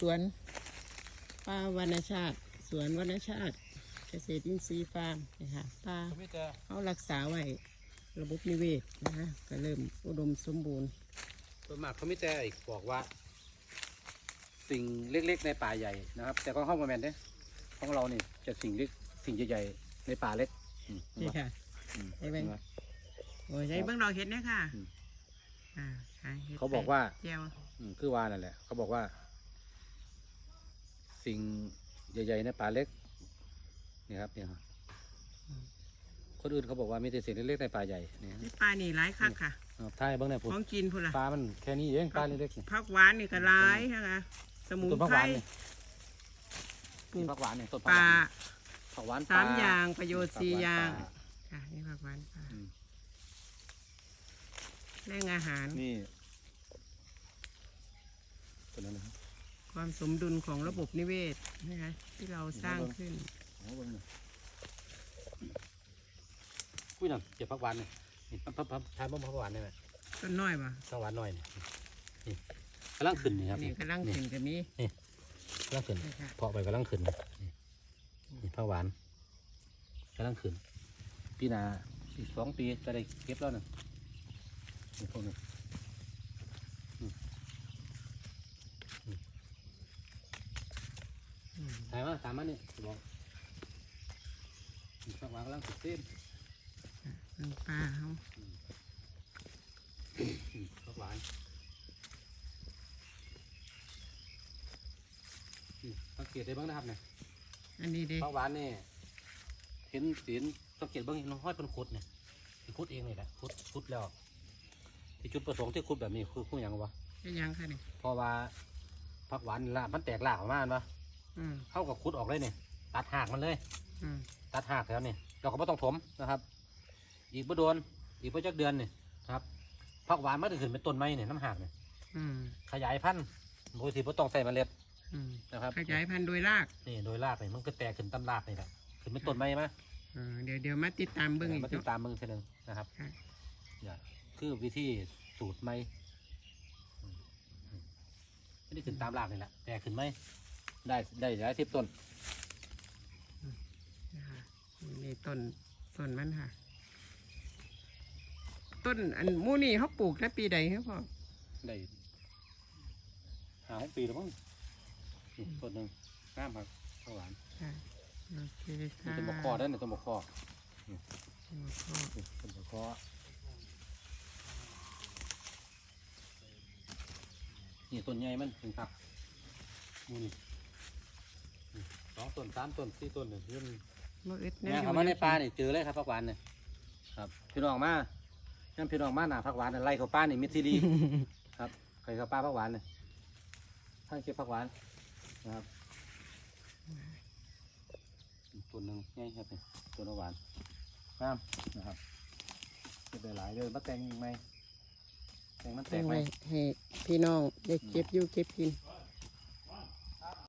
สวนป่าวรรณชาติ สวนวรรณชาติ เกษตรอินทรีย์ฟาร์มนะคะป่าพี่แต่เขารักษาไว้ระบบนิเวศนะคะก็เริ่มอุดมสมบูรณ์ส่วนมากเขาไม่แต่อีกบอกว่า สิ่งเล็กๆในป่าใหญ่นะครับ แต่ของห้องมาแมนเด้ของเราเนี่ยจะสิ่งเล็กสิ่งใหญ่ๆในป่าเล็กอืมนี่ค่ะอืมไอ้แว่นเห็นไหมโอ้ยใช้เบื้องดอกเห็ดเนี่ยค่ะอืมอ่าหห็ดเขาบอกว่าแก้วอืมคือว่านั่นแหละ เขาบอกว่า สิ่งใหญ่ๆในป่าเล็กนี่ครับเนี่ยครับคนอื่นเขาบอกว่ามีแต่สิ่งเล็กๆในป่าใหญ่เนี่ยนี่ปลานี่หลายคักค่ะเอาท้ายเบ้างเนี่ยผมของกินพุ่นละปลามันแค่นี้เองปลาเล็กๆนี่ ผักหวานนี่ก็หลายนะคะสมุนต้นผักไพหรวานนี่ปลูก ผักหวานเนี่ยต้นปลาผักหวานสามปลอย่างประโยชน์สี่อย่าง ผักหวานปล ค่ะ นี่ผักหวานปลาอืม แหล่งอาหาร นี่ตัวนั้นนะ ครับความสมดุลของระบบนิเวศนะคะที่เราสร้างขึ้นโอ้เบิ่งหน่อยอุ้ยนั่นเก็บผักหวานนี่นี่พับพับพับทานบ้างผักหวานได้ไหมต้นน้อยป่ะผักหวานหน่อยนี่นี่กำลังขึ้นนี่ครับนี่กำลังขึ้นกับนี้กำลังขึ้นนี่ค่ะเพาะไปกำลังขึ้นนี่นี่ผักหวานกำลังขึ้นปีหนาอีกสองปีจะได้เก็บแล้วนะนี่พวกนี้อืมอืม อืม ถ่ายมาตามมานี่บอกนี่ผักหวานกำลังขึ้นเต้นเป็นปลาเขาอืมผักหวานอืมสังเกตได้บ้างนะครับเนี่ยอันนี้เด็ผักหวานนี่เห็นสีนสังเกตเบ้างเห็นห้อยเป็นขุดเนี่ยที่ขุดเองนี่แหละขุดขุดแล้ว ที่จุดประสงค์ที่ขุดแบบนี้คือคืออย่างวะเป็นยังค่ะเนี่ยเพราะว่าผักหวานนี่ละมันแตกรากออกมาเห็นปะ อืมเข้ากับขุดออกเลยเนี่ยตัดหากมันเลย อืมตัดหากแล้วเนี่ยเราก็ไม่ต้องถมนะครับ อีกบ่โดนอีกบ่จักเดือนเนี่ยครับผักหวานมันจะขึ้นเป็นต้นไม้เนี่ยน้ำหากเนี่ยอืมขยายพันธุ์โดยที่บ่ต้องใส่เมล็ดอืมนะครับขยายพันธุ์โดยรากนี่โดยรากเนี่ยมันก็แตกขึ้นตำรากนี่แหละขึ้นเป็นต้นไม้ไหมเออเดี๋ยวเดี๋ยวมาติดตามเบิ้งอีกมาติดเนาะตามเบิ่งเท่านึงนะครับค่ะอย่าคือวิธีสูตรไหมอืมอืมไม่ได้ขึ้นตามรากนี่แหละแตกขึ้นไหม ได้ได้หลายสิบต้นนะคะนี่ต้นต้นมันค่ะ ต้นอันหมูนี่เขาปลูกแต่ปีใดครับพ่อได้หาหกปีแล้วมั้งนี่ต้นหนึ่งน้ำผักข้าวหวานค่ะโอเคนี่ค่ะต้นบกคอได้เนี่ยต้นบกคอแล้วก็นี่ต้นบกคอนี่ต้นใหญ่มันถึงครับนี่นี่นี่ส องต้นสามต้นสี่ต้นเนี่ยเรื่องมะอึดแม่เขามาในป่าเนี่ยเจอเลยครับผักหวานเนี่ยครับ พี่น้องมาย่ำพี่น้องมาหนาผักหวานเนี่ยไล่เขาป้านี่มิตรที่ดี ครับใครเขาป้าผักหวานเนี่ยท่านเก็บผักหวานนะครับอีกตัวหนึ่งง่ายครับเนี่ยตัวน้ำหวานงามนะครับเก็บได้หลายเลยมาแต่งอีกไหมแต่งมันแตแจ้กงไหมไว้ให้พี่น้องได้เก็บอยู่เก็บกินอ